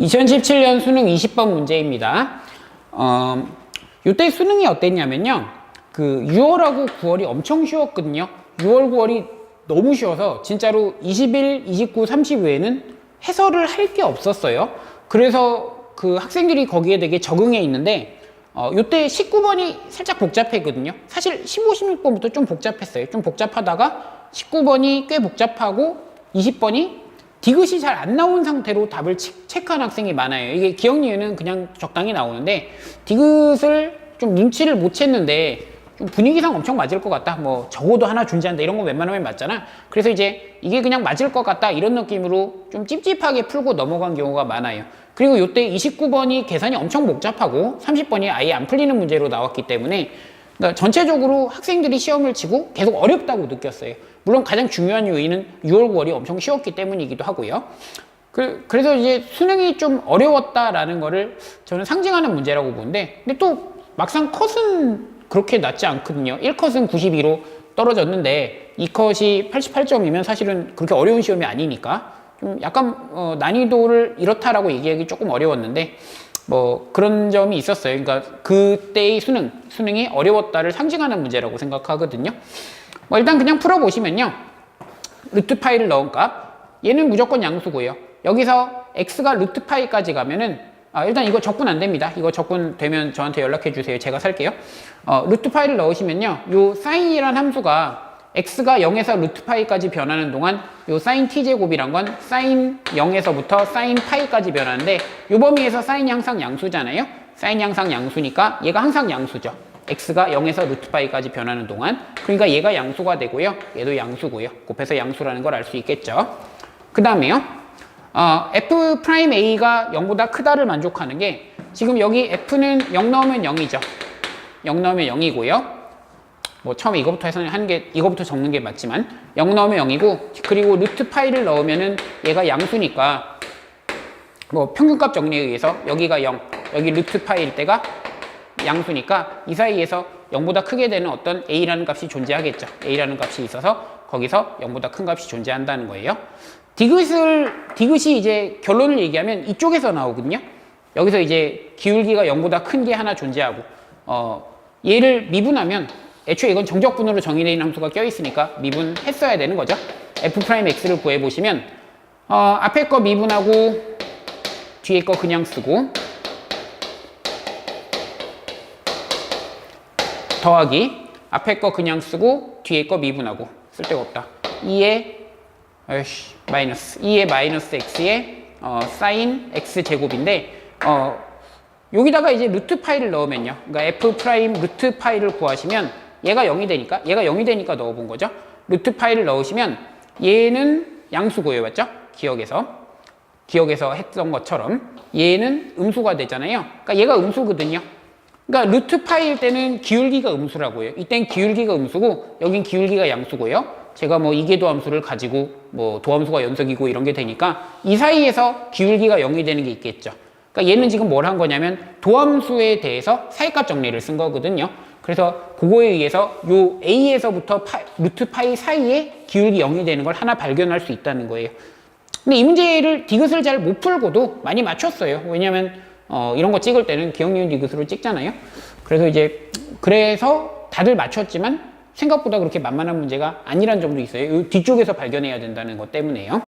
2017년 수능 20번 문제입니다. 어, 이때 수능이 어땠냐면요. 그 6월하고 9월이 엄청 쉬웠거든요. 6월, 9월이 너무 쉬워서 진짜로 21, 29, 30 외에는 해설을 할 게 없었어요. 그래서 그 학생들이 거기에 되게 적응해 있는데 어, 요때 19번이 살짝 복잡했거든요. 사실 15, 16번부터 좀 복잡했어요. 좀 복잡하다가 19번이 꽤 복잡하고 20번이 디귿이 잘 안 나온 상태로 답을 체- 체크한 학생이 많아요. 이게 기억리에는 그냥 적당히 나오는데 디귿을 좀 눈치를 못 챘는데 좀 분위기상 엄청 맞을 것 같다. 뭐 적어도 하나 존재한다 이런 거 웬만하면 맞잖아. 그래서 이제 이게 그냥 맞을 것 같다 이런 느낌으로 좀 찝찝하게 풀고 넘어간 경우가 많아요. 그리고 요때 29번이 계산이 엄청 복잡하고 30번이 아예 안 풀리는 문제로 나왔기 때문에 그러니까 전체적으로 학생들이 시험을 치고 계속 어렵다고 느꼈어요. 물론 가장 중요한 요인은 6월, 9월이 엄청 쉬웠기 때문이기도 하고요. 그, 래서 이제 수능이 좀 어려웠다라는 거를 저는 상징하는 문제라고 보는데, 근데 또 막상 컷은 그렇게 낮지 않거든요. 1컷은 92로 떨어졌는데, 2컷이 88점이면 사실은 그렇게 어려운 시험이 아니니까, 좀 약간 어, 난이도를 이렇다라고 얘기하기 조금 어려웠는데, 뭐 그런 점이 있었어요. 그러니까 그때의 수능, 수능이 어려웠다를 상징하는 문제라고 생각하거든요. 뭐 일단 그냥 풀어보시면요. 루트 파이를 넣은 값, 얘는 무조건 양수고요. 여기서 x가 루트 파이까지 가면은 아, 일단 이거 적분 안 됩니다. 이거 적분 되면 저한테 연락해 주세요. 제가 살게요. 어, 루트 파이를 넣으시면요. 요 사인이란 함수가 x가 0에서 루트 파이까지 변하는 동안 요 사인 t제곱이란 건 사인 0에서부터 사인 파이까지 변하는데 요 범위에서 사인이 항상 양수잖아요. 사인이 항상 양수니까 얘가 항상 양수죠. x가 0에서 루트 파이까지 변하는 동안 그러니까 얘가 양수가 되고요. 얘도 양수고요. 곱해서 양수라는 걸 알 수 있겠죠. 그 다음에요. 어, f 프라임 a가 0보다 크다를 만족하는 게 지금 여기 f는 0 넣으면 0이죠. 0 넣으면 0이고요. 뭐 처음에 이거부터 해서 하는 게 이거부터 적는 게 맞지만 0 넣으면 0이고 그리고 루트 파이를 넣으면은 얘가 양수니까 뭐 평균값 정리에 의해서 여기가 0 여기 루트 파이일 때가 양수니까 이 사이에서 0보다 크게 되는 어떤 a라는 값이 존재하겠죠. a라는 값이 있어서 거기서 0보다 큰 값이 존재한다는 거예요. 디귿을 디귿이 이제 결론을 얘기하면 이쪽에서 나오거든요. 여기서 이제 기울기가 0보다 큰 게 하나 존재하고 어 얘를 미분하면 애초에 이건 정적분으로 있는 함수가 껴있으니까 미분했어야 되는 거죠. f 프라임 x를 구해보시면 어, 앞에 거 미분하고 뒤에 거 그냥 쓰고 더하기 앞에 거 그냥 쓰고 뒤에 거 미분하고 쓸데가 없다. 2에 어이씨, 마이너스 2에 마이너스 x에 어, 사인 x 제곱인데 어, 여기다가 이제 루트 파이를 넣으면요. 그러니까 f 프라임 루트 파이를 구하시면 얘가 0이 되니까 얘가 0이 되니까 넣어본 거죠. 루트 파이를 넣으시면 얘는 양수고요, 맞죠? 기억에서 기억에서 했던 것처럼 얘는 음수가 되잖아요. 그러니까 얘가 음수거든요. 그러니까 루트 파이일 때는 기울기가 음수라고요. 이땐 기울기가 음수고 여긴 기울기가 양수고요. 제가 뭐 이계도 함수를 가지고 뭐 도함수가 연속이고 이런 게 되니까 이 사이에서 기울기가 0이 되는 게 있겠죠. 그러니까 얘는 지금 뭘 한 거냐면 도함수에 대해서 사이값 정리를 쓴 거거든요. 그래서 그거에 의해서 요 a에서부터 파, 루트 파이 사이에 기울기 0이 되는 걸 하나 발견할 수 있다는 거예요. 근데 이 문제를 디귿을 잘 못 풀고도 많이 맞췄어요. 왜냐면 어, 이런 거 찍을 때는 기억니은 디귿으로 찍잖아요. 그래서 이제 그래서 다들 맞췄지만 생각보다 그렇게 만만한 문제가 아니란 점도 있어요. 이 뒤쪽에서 발견해야 된다는 것 때문에요.